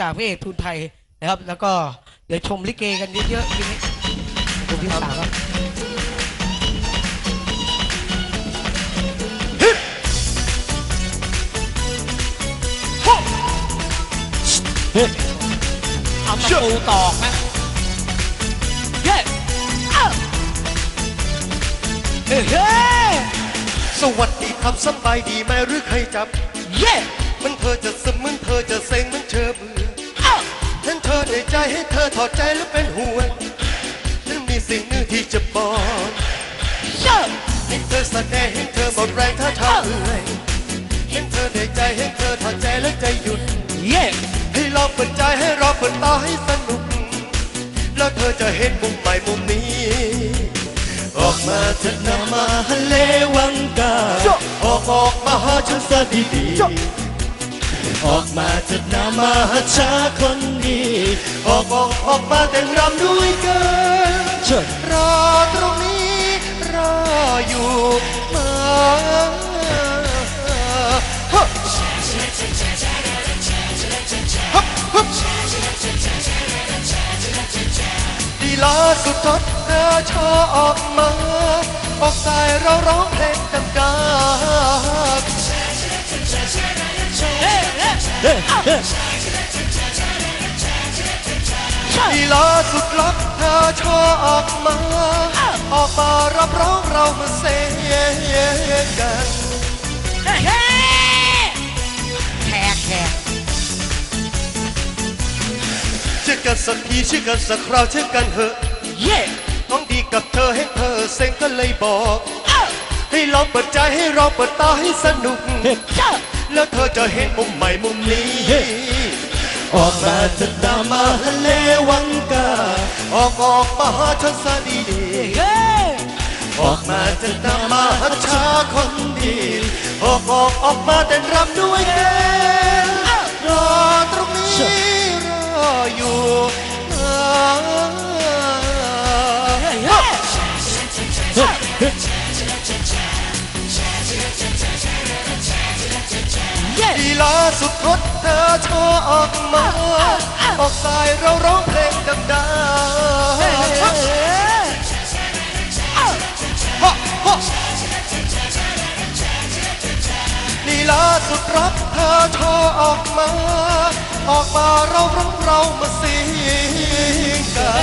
จากพระเอกทุนไทยนะครับ แล้วก็เดี๋ยวชมลิเกกันเยอะๆทีนี้ขอบคุณพี่สาวครับเอาตะปูตอกนะเย้อ้าวเฮ้เฮ้สวัสดีครับสบายดีไหมหรือใครจับ เย้ มันเธอจะซึมมันเธอจะเซ็งมันเธอเบื่ออ้าวฉันเธอ ในใจให้เธอถอดใจแล้วเป็นห่วงฉันมีสิ่งหนึ่งที่จะบอกเย้ให้เธอแสดงให้เธอหมดแรงถ้าทำเอื่อยเห็นเธอในใจให้เธอถอดใจแล้วใจหยุดเย้ให้ลองเปิดใจให้เราเปิดตาให้สนุก แล้วเธอจะเห็นมุมใหม่มุมนี้ ออกมาเถิดนามาฮัลเลวังกาออกออกมาหาฉันซะดีๆ ออกมาเถิดนามาหาชาคนดี ออกออกออกมาแต่งรำด้วยกันเชิญรอตรงนี้ รออยู่มาฮึบฮึบฮึบดีลาสุดทดเธอชอออกมา ออกสายเราร้องเพลงดังดังเฮ้ เฮ้เฮ้เฮ้ดีลาสุดลับเธอชอออกมา ออกมารับร้องเรามาเซกันเฮ้เฮ้แขกแขกเชื่อกันสักทีเชื่อกันสักคราวเชื่อกันเถอะเย้ต้องดีกับเธอให้เธอเซ็งก็เลยบอก ให้ลองเปิดใจให้เราเปิดตาให้สนุกเจ้า แล้วเธอจะเห็นมุมใหม่มุมนี้ ออกมาจะดามาฮะเลวังกา ออกออกมาหาฉันซะดีเฮ้ๆออกมาจะดามาหาชาคนดี ออกออกออกมาเต้นรำด้วยกันรอตรงนี้รออยู่นะเฮ้ ลีลาสุดทดเธอชว์ออกมา ออกสายเราร้องเพลงดังๆเฮ้อ้าวฮะฮะลีลาสุดรักเธอชว์ออกมา ออกมาเราร้องเรามาสิงกัน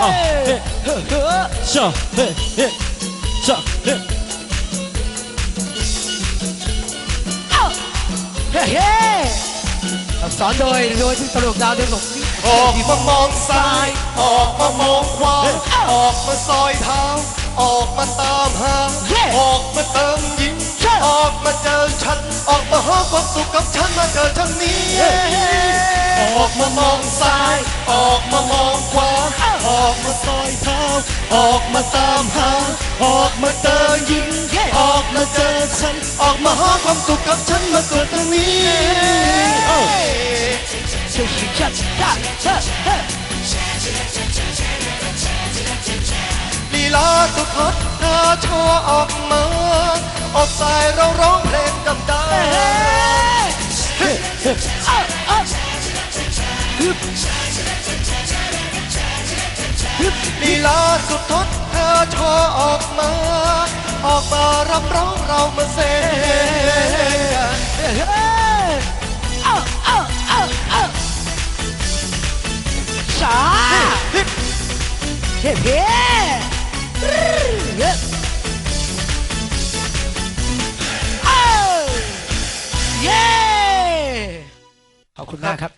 เอาเฮ้เฮ้เฮ้ชอเฮ้เฮ้ชอเฮ้ เฮ้เฮ้สอนโดยโดยที่ตลกดาวเดือนหกออกมามองซ้าย ออกมามองขวาออกมาซอยเท้า ออกมาตามหา ออกมาเติมยิ้มออกมาเจอฉัน ออกมาหาความสุขกับฉันมาเจอทางนี้ออกมามองซ้าย ออกมามองขวาออกมาซอยเท้า ออกมาตามหา ออกมาเจอยิ้มออกมาเจอฉัน ออกมาหาความสุขกับฉันมาเกิดทางนี้ชิชิชัดชัดเฮ้เฮ้ลีลาสุดฮอตเธอโชว์ออกมา ออกสายเราร้องเพลงดำดาเฮ้ลีลาสุดฮอตเธอโชว์ออกมา ออกมารับร้องเรามาเซกัน ขอบคุณมากครับ